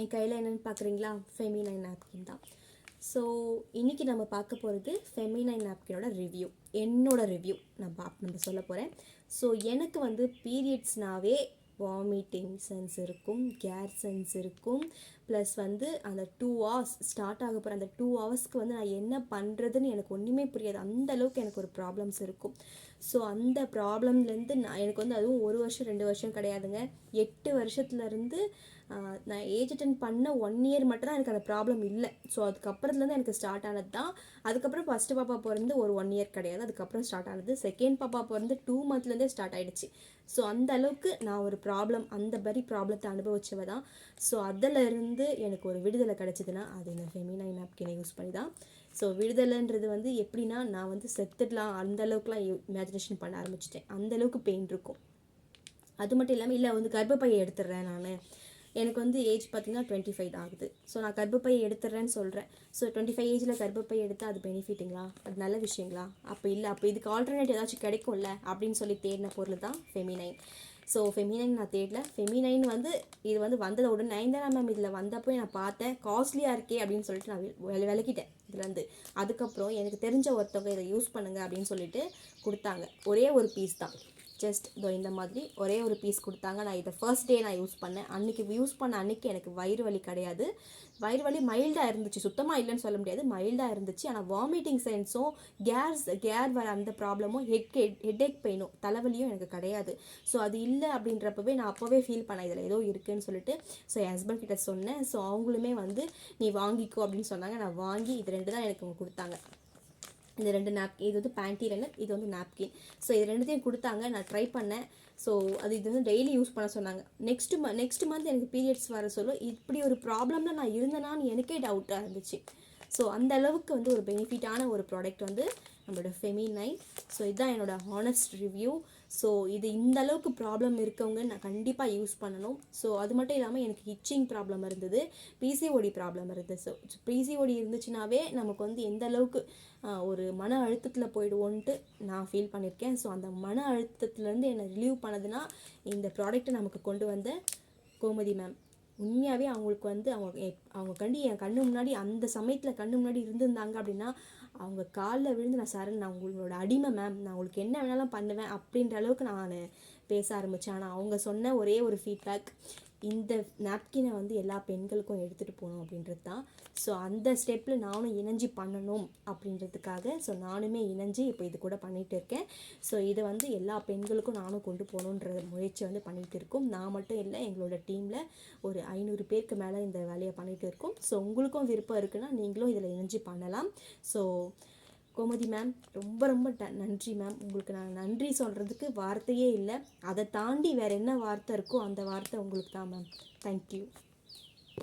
என் கையில் என்னென்னு பார்க்குறீங்களா ஃபெமினைன் நாப்கின் தான். ஸோ இன்றைக்கி நம்ம பார்க்க போகிறது ஃபெமினைன் நாப்கினோட ரிவ்யூ என்னோட ரிவ்யூ நான் பா நம்ம சொல்ல போகிறேன் ஸோ எனக்கு வந்து பீரியட்ஸ்னாவே வாமிட்டிங் சென்ஸ் இருக்கும் கேர் சென்ஸ் இருக்கும் ப்ளஸ் வந்து அந்த டூ ஹவர்ஸ் ஸ்டார்ட் ஆக போகிற அந்த டூ ஹவர்ஸ்க்கு வந்து நான் என்ன பண்ணுறதுன்னு எனக்கு ஒன்றுமே புரியாது. அந்த அளவுக்கு எனக்கு ஒரு ப்ராப்ளம்ஸ் இருக்கும். ஸோ அந்த ப்ராப்ளம்லேருந்து நான் எனக்கு வந்து அதுவும் ஒரு வருஷம் ரெண்டு வருஷம் கிடையாதுங்க. எட்டு வருஷத்துலேருந்து நான் ஏஜ் அட்டன் பண்ண ஒன் இயர் மட்டும் தான் எனக்கு அந்த ப்ராப்ளம் இல்லை. ஸோ அதுக்கப்புறத்துலேருந்து எனக்கு ஸ்டார்ட் ஆனது தான். அதுக்கப்புறம் ஃபஸ்ட்டு பாப்பா பிறந்து ஒரு ஒன் இயர் கிடையாது. அதுக்கப்புறம் ஸ்டார்ட் ஆனது. செகண்ட் பாப்பா பிறந்து டூ மந்த்லேருந்தே ஸ்டார்ட் ஆகிடுச்சு ஸோ அந்த அளவுக்கு நான் ஒரு ப்ராப்ளம் அந்த மாதிரி ப்ராப்ளத்தை அனுபவிச்சவ தான். ஸோ அதிலிருந்து எனக்கு ஒரு விடுதலை கிடச்சிதுன்னா அது இந்த ஃபெமினைன் நாப்கினை யூஸ் பண்ணி தான் ஸோ விடுதலைன்றது வந்து எப்படின்னா நான் வந்து செத்துடலாம் அந்த அளவுக்குலாம் இமேஜினேஷன் பண்ண ஆரம்பிச்சிட்டேன். அந்த அளவுக்கு பெயின் இருக்கும். அது மட்டும் இல்லாமல் இல்லை வந்து கர்ப்பப்பையை எடுத்துடுறேன் நான். எனக்கு வந்து ஏஜ் பார்த்தீங்கன்னா டுவெண்ட்டி ஃபைவ் தான் ஆகுது. ஸோ நான் கர்ப்பப்பையை எடுத்துடுறேன்னு சொல்கிறேன் ஸோ டுவெண்ட்டி ஃபைவ் ஏஜில் கர்ப்பப்பையை எடுத்தால் அது பெனிஃபிட்டுங்களா அது நல்ல விஷயங்களா? அப்போ இல்லை அப்போ இதுக்கு ஆல்டர்னேட் ஏதாச்சும் கிடைக்கும்ல? அப்படின்னு சொல்லி தேடின பொருள் தான் ஃபெமினைன் ஸோ ஃபெமினைன் நான் தேடல. ஃபெமினைன் வந்து இது வந்து வந்ததை உடனே நயன்தாரா மேம் இதில் வந்தப்போ நான் பார்த்தேன். காஸ்ட்லியாக இருக்கே அப்படின்னு சொல்லிட்டு நான் விளக்கிட்டேன் இதுலேருந்து அதுக்கப்புறம் எனக்கு தெரிஞ்ச ஒருத்தவங்க இதை யூஸ் பண்ணுங்கள் அப்படின்னு சொல்லிட்டு கொடுத்தாங்க. ஒரே ஒரு பீஸ் தான். ஜஸ்ட் இதோ இந்த மாதிரி ஒரே ஒரு பீஸ் கொடுத்தாங்க. நான் இதை ஃபர்ஸ்ட் டே நான் யூஸ் பண்ணேன். அன்றைக்கி யூஸ் பண்ண அன்றைக்கி எனக்கு வயிறு வலி கிடையாது. வயிறு வலி மைல்டாக இருந்துச்சு. சுத்தமாக இல்லைன்னு சொல்ல முடியாது. மைல்டாக இருந்துச்சு. ஆனால் வாமிட்டிங் சென்ஸும் கேஸ் கேர் வர அந்த ப்ராப்ளமும் ஹெட் ஹெட் ஏக் பெயினும் தலைவலியும் எனக்கு கிடையாது. ஸோ அது இல்லை அப்படின்றப்பவே நான் அப்போவே ஃபீல் பண்ணேன். இதில் ஏதோ இருக்குன்னு சொல்லிட்டு ஸோ என் ஹஸ்பண்ட் கிட்ட சொன்னேன். ஸோ அவங்களுமே வந்து நீ வாங்கிக்கோ அப்படின்னு சொன்னாங்க. நான் வாங்கி இது ரெண்டு தான் எனக்கு கொடுத்தாங்க. இந்த ரெண்டு நாப்கின் இது வந்து பேண்டி ரன்னர் இது வந்து நாப்கின் ஸோ இது ரெண்டுத்தையும் கொடுத்தாங்க. நான் ட்ரை பண்ணேன். ஸோ அது இது வந்து டெய்லி யூஸ் பண்ண சொன்னாங்க. நெக்ஸ்ட் ம நெக்ஸ்ட் மந்த் எனக்கு பீரியட்ஸ் வர சொல்ல. இப்படி ஒரு ப்ராப்ளமில் நான் இருந்தேனான்னு எனக்கே டவுட்டாக இருந்துச்சு. ஸோ அந்த அளவுக்கு வந்து ஒரு பெனிஃபிட்டான ஒரு ப்ராடக்ட் வந்து நம்மளோட ஃபெமினைன் ஸோ இதுதான் என்னோட ஹானஸ்ட் ரிவ்யூ ஸோ இது இந்த அளவுக்கு ப்ராப்ளம் இருக்கவங்க நான் கண்டிப்பாக யூஸ் பண்ணணும். ஸோ அது மட்டும் இல்லாமல் எனக்கு ஹிச்சிங் ப்ராப்ளம் இருந்தது. பிசிஓடி ப்ராப்ளம் இருந்தது. ஸோ பிசிஓடி இருந்துச்சுனாவே நமக்கு வந்து எந்த அளவுக்கு ஒரு மன அழுத்தத்தில் போயிடுவோன்ட்டு நான் ஃபீல் பண்ணியிருக்கேன் ஸோ அந்த மன அழுத்தத்துலேருந்து என்னை ரிலீவ் பண்ணதுன்னா இந்த ப்ராடக்ட்டை நமக்கு கொண்டு வந்த கோமதி மேம் உண்மையாகவே அவங்களுக்கு வந்து அவங்க அவங்க கண்டு என் கண்ணு முன்னாடி அந்த சமயத்தில் கண்ணு முன்னாடி இருந்திருந்தாங்க அப்படின்னா அவங்க காலில் விழுந்து நான் சரண் நான் உங்களோட அடிமை மேம் நான் உங்களுக்கு என்ன வேணாலும் பண்ணுவேன் அப்படின்ற அளவுக்கு நான் பேச ஆரம்பித்தேன் ஆனால் அவங்க சொன்ன ஒரே ஒரு ஃபீட்பேக் இந்த நாப்கினை வந்து எல்லா பெண்களுக்கும் எடுத்துகிட்டு போகணும் அப்படின்றது தான். ஸோ அந்த ஸ்டெப்பில் நானும் இணைஞ்சு பண்ணணும் அப்படின்றதுக்காக ஸோ நானுமே இணைஞ்சு இப்போ இது கூட பண்ணிகிட்டு இருக்கேன். ஸோ இதை வந்து எல்லா பெண்களுக்கும் நானும் கொண்டு போகணுன்ற முயற்சி வந்து பண்ணிகிட்டு இருக்கோம். நான் மட்டும் இல்லை எங்களோட டீமில் ஒரு ஐநூறு பேருக்கு மேலே இந்த வேலையை பண்ணிகிட்டு இருக்கோம். ஸோ உங்களுக்கும் விருப்பம் இருக்குன்னா நீங்களும் இதில் இணைஞ்சு பண்ணலாம். ஸோ கோமதி மேம் ரொம்ப ரொம்ப நன்றி மேம் உங்களுக்கு நான் நன்றி சொல்கிறதுக்கு வார்த்தையே இல்லை. அதை தாண்டி வேறு என்ன வார்த்தை இருக்கோ அந்த வார்த்தை உங்களுக்கு தான் மேம் தேங்க்யூ